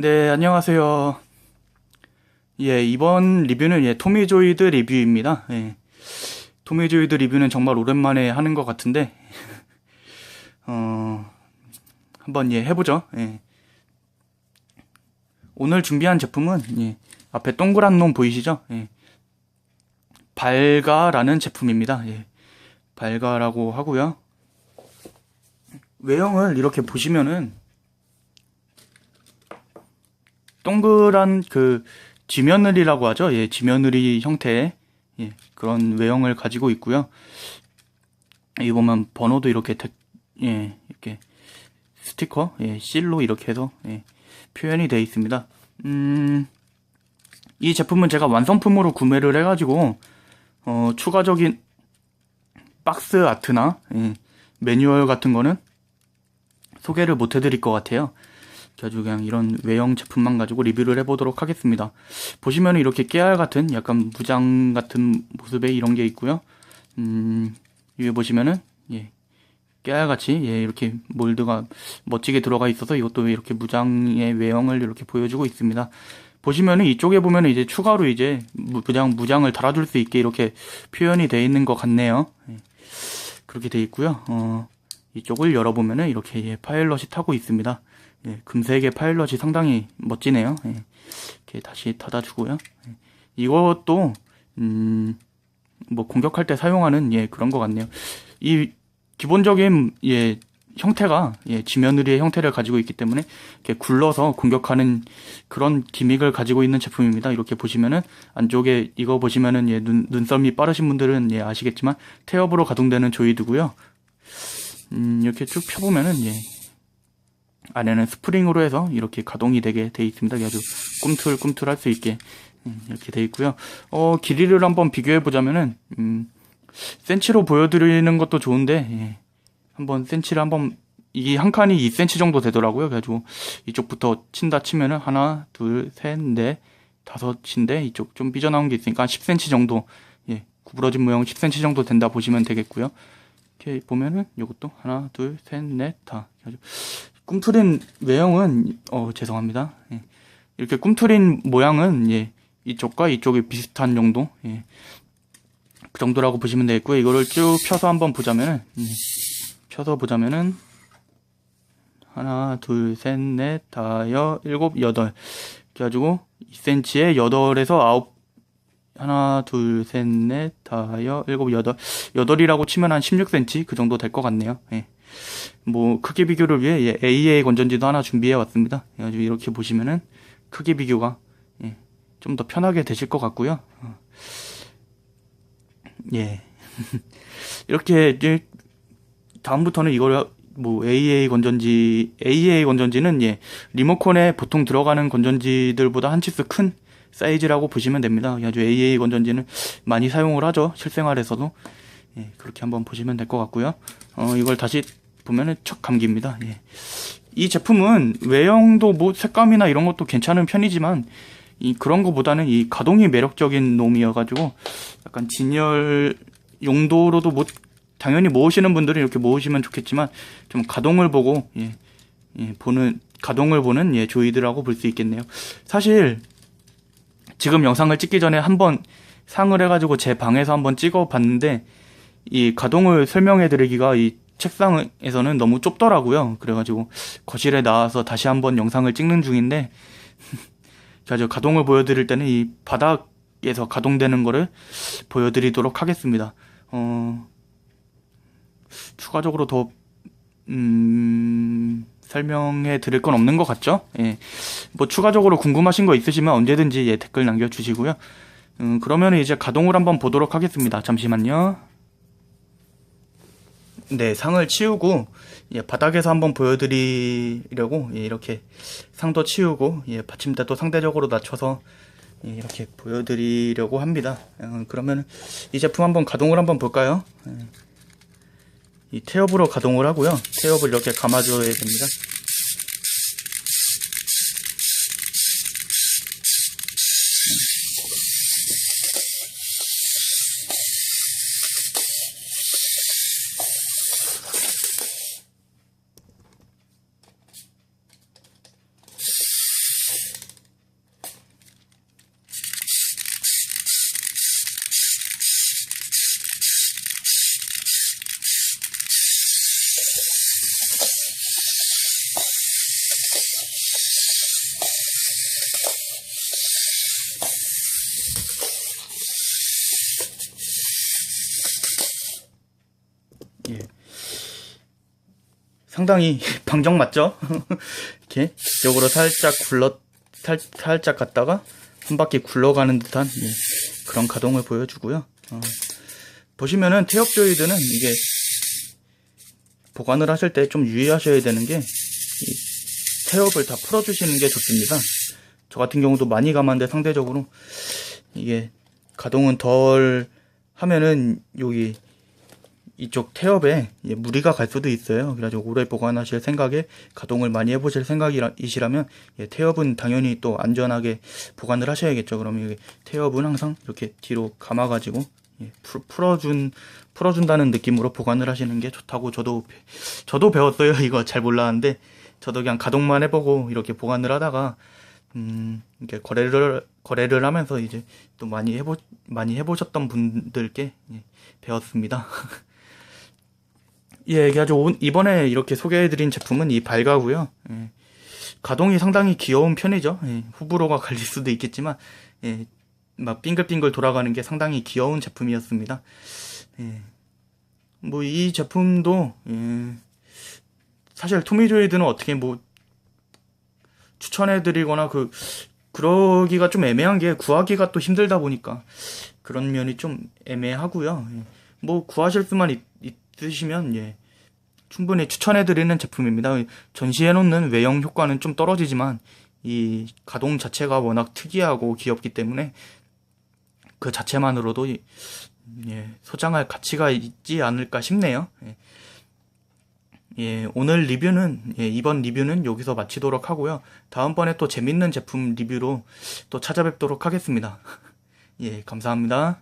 네, 안녕하세요. 예, 이번 리뷰는 예, 토미조이드 리뷰입니다. 예. 토미조이드 리뷰는 정말 오랜만에 하는 것 같은데, 어, 한번 예, 해보죠. 예. 오늘 준비한 제품은, 예, 앞에 동그란 놈 보이시죠? 예. 발가라는 제품입니다. 예. 발가라고 하고요. 외형을 이렇게 보시면은, 동그란 그 지며느리라고 하죠. 예, 지며느리 형태의 예, 그런 외형을 가지고 있고요. 여기 보면 번호도 이렇게 택, 예, 이렇게 스티커, 예, 실로 이렇게 해서 예, 표현이 되어 있습니다. 음, 이 제품은 제가 완성품으로 구매를 해가지고 어, 추가적인 박스 아트나 예, 매뉴얼 같은 거는 소개를 못 해드릴 것 같아요. 아주 그냥 이런 외형 제품만 가지고 리뷰를 해보도록 하겠습니다. 보시면 이렇게 깨알 같은 약간 무장 같은 모습의 이런 게 있고요. 음, 위에 보시면은 예, 깨알같이 예, 이렇게 몰드가 멋지게 들어가 있어서 이것도 이렇게 무장의 외형을 이렇게 보여주고 있습니다. 보시면은 이쪽에 보면은 이제 추가로 이제 무장 무장을 달아줄 수 있게 이렇게 표현이 되어 있는 것 같네요. 예, 그렇게 되어 있고요. 어, 이쪽을 열어보면은 이렇게 예, 파일럿이 타고 있습니다. 예, 금색의 파일럿이 상당히 멋지네요. 예, 이렇게 다시 닫아주고요. 예, 이것도 음, 뭐 공격할 때 사용하는 예 그런 것 같네요. 이 기본적인 예 형태가 예 지면의리의 형태를 가지고 있기 때문에 이렇게 굴러서 공격하는 그런 기믹을 가지고 있는 제품입니다. 이렇게 보시면은 안쪽에 이거 보시면은 예 눈, 눈썹이 빠르신 분들은 예 아시겠지만 태엽으로 가동되는 조이드고요. 음, 이렇게 쭉 펴보면은 예 안에는 스프링으로 해서 이렇게 가동이 되게 돼 있습니다. 아주 꿈틀꿈틀 할 수 있게 음, 이렇게 돼 있고요. 어, 길이를 한번 비교해 보자면은 음, 센치로 보여드리는 것도 좋은데 예, 한번 센치를 한번 이 한 칸이 2cm 정도 되더라고요. 그래가지고 이쪽부터 친다 치면은 하나, 둘, 셋, 넷, 다섯인데 이쪽 좀 삐져나온 게 있으니까 10cm 정도 예, 구부러진 모양 10cm 정도 된다 보시면 되겠고요. 이렇게 보면은 이것도 하나, 둘, 셋, 넷, 다. 꿈틀인 외형은 어 죄송합니다. 예. 이렇게 꿈틀인 모양은 예, 이쪽과 이쪽이 비슷한 정도. 예. 그 정도라고 보시면 되겠고요. 이거를 쭉 펴서 한번 보자면은 예. 펴서 보자면은 하나, 둘, 셋, 넷, 다여, 일곱, 여덟. 그래가지고 2cm에 8에서 9 하나, 둘, 셋, 넷, 다여, 일곱, 여덟. 여덟이라고 치면 한 16cm 그 정도 될 것 같네요. 예. 뭐 크기 비교를 위해 예, AA 건전지도 하나 준비해 왔습니다. 이렇게 보시면은 크기 비교가 예, 좀 더 편하게 되실 것 같고요. 어. 예. 이렇게 이제 다음부터는 이걸 뭐 AA 건전지 AA 건전지는 예 리모컨에 보통 들어가는 건전지들보다 한 치수 큰 사이즈라고 보시면 됩니다. 아주 AA 건전지는 많이 사용을 하죠 실생활에서도 예, 그렇게 한번 보시면 될 것 같고요. 어 이걸 다시 보면은 척 감깁니다. 예. 이 제품은 외형도 뭐 색감이나 이런 것도 괜찮은 편이지만 이 그런 거보다는 이 가동이 매력적인 놈이어가지고 약간 진열 용도로도 뭐 당연히 모으시는 분들은 이렇게 모으시면 좋겠지만 좀 가동을 보고 예, 예 보는 가동을 보는 예 조이드라고 볼 수 있겠네요. 사실 지금 영상을 찍기 전에 한번 상을 해가지고 제 방에서 한번 찍어봤는데 이 가동을 설명해 드리기가 이 책상에서는 너무 좁더라고요. 그래가지고 거실에 나와서 다시 한번 영상을 찍는 중인데 제가 가동을 보여드릴 때는 이 바닥에서 가동되는 거를 보여드리도록 하겠습니다. 어, 추가적으로 더 음, 설명해 드릴 건 없는 것 같죠? 예. 뭐 추가적으로 궁금하신 거 있으시면 언제든지 예, 댓글 남겨주시고요. 음, 그러면 이제 가동을 한번 보도록 하겠습니다. 잠시만요. 네, 상을 치우고 예, 바닥에서 한번 보여드리려고 예, 이렇게 상도 치우고 예, 받침대도 상대적으로 낮춰서 예, 이렇게 보여드리려고 합니다. 어, 그러면 이 제품 한번 가동을 한번 볼까요? 예, 이 태엽으로 가동을 하고요. 태엽을 이렇게 감아줘야 됩니다. 상당히 방정 맞죠? 이렇게 이쪽으로 살짝 굴러 살, 살짝 갔다가 한 바퀴 굴러가는 듯한 예, 그런 가동을 보여주고요. 어, 보시면은 태엽 조이드는 이게 보관을 하실 때 좀 유의하셔야 되는 게이 태엽을 다 풀어주시는 게 좋습니다. 저 같은 경우도 많이 감았는데 상대적으로 이게 가동은 덜 하면은 여기 이쪽 태엽에 예, 무리가 갈 수도 있어요. 그래가지고 오래 보관하실 생각에 가동을 많이 해보실 생각이시라면 예, 태엽은 당연히 또 안전하게 보관을 하셔야겠죠. 그러면 태엽은 항상 이렇게 뒤로 감아가지고 예, 풀, 풀어준 풀어준다는 느낌으로 보관을 하시는 게 좋다고 저도 배- 저도 배웠어요. 이거 잘 몰랐는데 저도 그냥 가동만 해보고 이렇게 보관을 하다가 음, 이렇게 거래를 거래를 하면서 이제 또 많이 해보 많이 해보셨던 분들께 예, 배웠습니다. 예, 그래가지고 이번에 이렇게 소개해드린 제품은 이 발가고요. 예, 가동이 상당히 귀여운 편이죠. 예, 호불호가 갈릴 수도 있겠지만, 예, 막 빙글빙글 돌아가는 게 상당히 귀여운 제품이었습니다. 예, 뭐 이 제품도 예, 사실 토미조이드는 어떻게 뭐 추천해드리거나 그 그러기가 좀 애매한 게 구하기가 또 힘들다 보니까 그런 면이 좀 애매하고요. 예. 뭐 구하실 수만 있, 있 으시면 예. 충분히 추천해드리는 제품입니다. 전시해놓는 외형 효과는 좀 떨어지지만 이 가동 자체가 워낙 특이하고 귀엽기 때문에 그 자체만으로도 이- 예, 소장할 가치가 있지 않을까 싶네요. 예. 예, 오늘 리뷰는 예, 이번 리뷰는 여기서 마치도록 하고요. 다음번에 또 재밌는 제품 리뷰로 또 찾아뵙도록 하겠습니다. 예, 감사합니다.